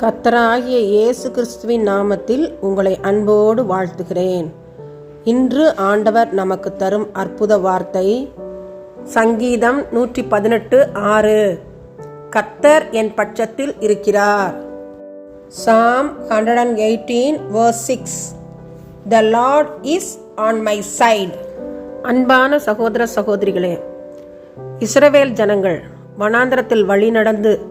கத்தராகிய இயேசு கிறிஸ்துவின் நாமத்தில் உங்களை அன்போடு வாழ்த்துகிறேன். இன்று ஆண்டவர் நமக்கு தரும் அற்புத வார்த்தை சங்கீதம் நூற்றி பதினெட்டு ஆறு. கத்தர் என் பட்சத்தில் இருக்கிறார். Psalm hundred and eighteen verse six. The Lord is on my side. அன்பான சகோதர சகோதரிகளே இஸ்ரவேல் ஜனங்கள் வனாந்திரத்தில் வழி நடந்து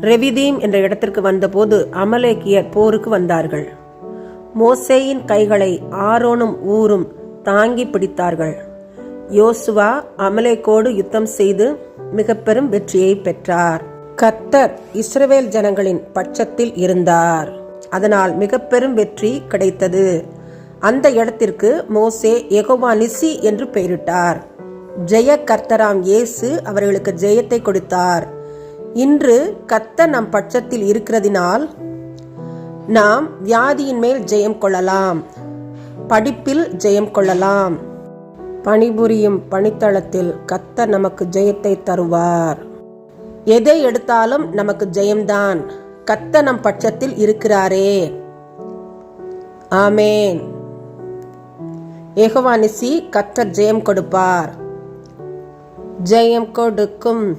ரெவிதீம் என்ற இடத்திற்கு வந்தபோது அமலேக்கியர் போருக்கு வந்தார்கள். மோசேயின் கைகளை ஆரோனும் ஊரும் தாங்கி பிடித்தார்கள். யோசுவா அமலேக்கோடு யுத்தம் செய்து மிக பெரும் வெற்றியை பெற்றார். கர்த்தர் இஸ்ரவேல் ஜனங்களின் பட்சத்தில் இருந்தார். அதனால் மிக பெரும் வெற்றி கிடைத்தது. அந்த இடத்திற்கு மோசே எகோவா நிசி என்று பெயரிட்டார். ஜெய கர்த்தராம் இயேசு அவர்களுக்கு ஜெயத்தை கொடுத்தார். இன்று கத்த நம் பட்சத்தில் இருக்கிறதினால் நாம் வியாதியின் மேல் ஜெயம் கொள்ளலாம் படிப்பில் ஜெயம் கொள்ளலாம். பணிபுரியும் பணித்தளத்தில் கத்த நமக்கு ஜெயத்தை தருவார். எதை எடுத்தாலும் நமக்கு ஜெயம்தான். கத்த நம் பட்சத்தில் இருக்கிறாரே. ஆமேன். ஏகவானிசி கத்தர் ஜெயம் கொடுப்பார். ஜெயம் கொடுக்கும்.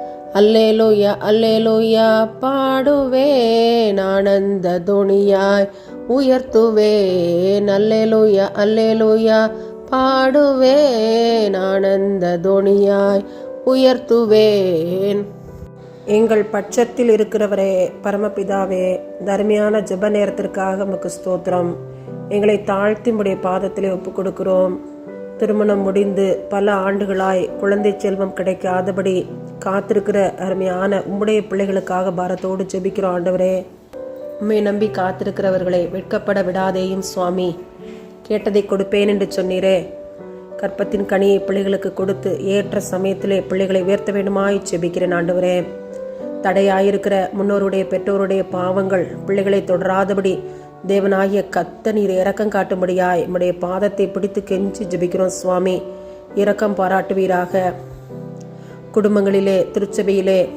அல்லேலோயா அல்லேலோயா பாடுவேன் ஆனந்த துணியாய் உயர்த்துவேன். அல்லேலோயா அல்லேலோயா பாடுவேன் ஆனந்த துணியாய் உயர்த்துவேன். எங்கள் பட்சத்தில் இருக்கிறவரே பரமபிதாவே தர்மியான ஜப நேரத்திற்காக உமக்கு ஸ்தோத்திரம். எங்களை தாழ்த்தி உடைய பாதத்திலே ஒப்புக் கொடுக்கிறோம் திருமணம் முடிந்து பல ஆண்டுகளாய் குழந்தை செல்வம் கிடைக்காதபடி காத்திருக்கிற அருமையான உம்முடைய பிள்ளைகளுக்காக பாரத்தோடு ஜெபிக்கிறோம் ஆண்டவரே. உம்மை நம்பி காத்திருக்கிறவர்களை வெட்கப்பட விடாதேயும் சுவாமி. கேட்டதை கொடுப்பேன் என்று சொன்னீரே. கற்பத்தின் கனியை பிள்ளைகளுக்கு கொடுத்து ஏற்ற சமயத்திலே பிள்ளைகளை உயர்த்த வேண்டுமாய் ஜெபிக்கிறேன் ஆண்டவரே. தடையாயிருக்கிற முன்னோருடைய பெற்றோருடைய பாவங்கள் பிள்ளைகளை தொடராதபடி தேவனாகிய கத்த நீர் இரக்கம் காட்டும்படியாய் நம்முடைய பாதத்தை பிடித்து கெஞ்சி ஜெபிக்கிறோம் சுவாமி. இரக்கம் பாராட்டுவீராக. குடும்பங்களிலே திருச்சபையிலே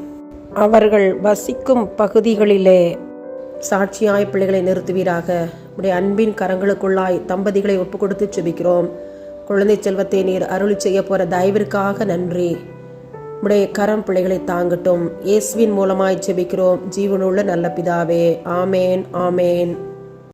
அவர்கள் வசிக்கும் பகுதிகளிலே சாட்சியாய் பிள்ளைகளை நிறுத்துவீராக. உடைய அன்பின் கரங்களுக்குள்ளாய் தம்பதிகளை ஒப்பு கொடுத்து செபிக்கிறோம். குழந்தை செல்வத்தை நீர் அருளி செய்ய போகிற தயவிற்காக நன்றி. உடைய கரம் பிள்ளைகளை தாங்கட்டும். இயேசுவின் மூலமாய் செபிக்கிறோம். ஜீவனுள்ள நல்ல பிதாவே. ஆமேன் ஆமேன்.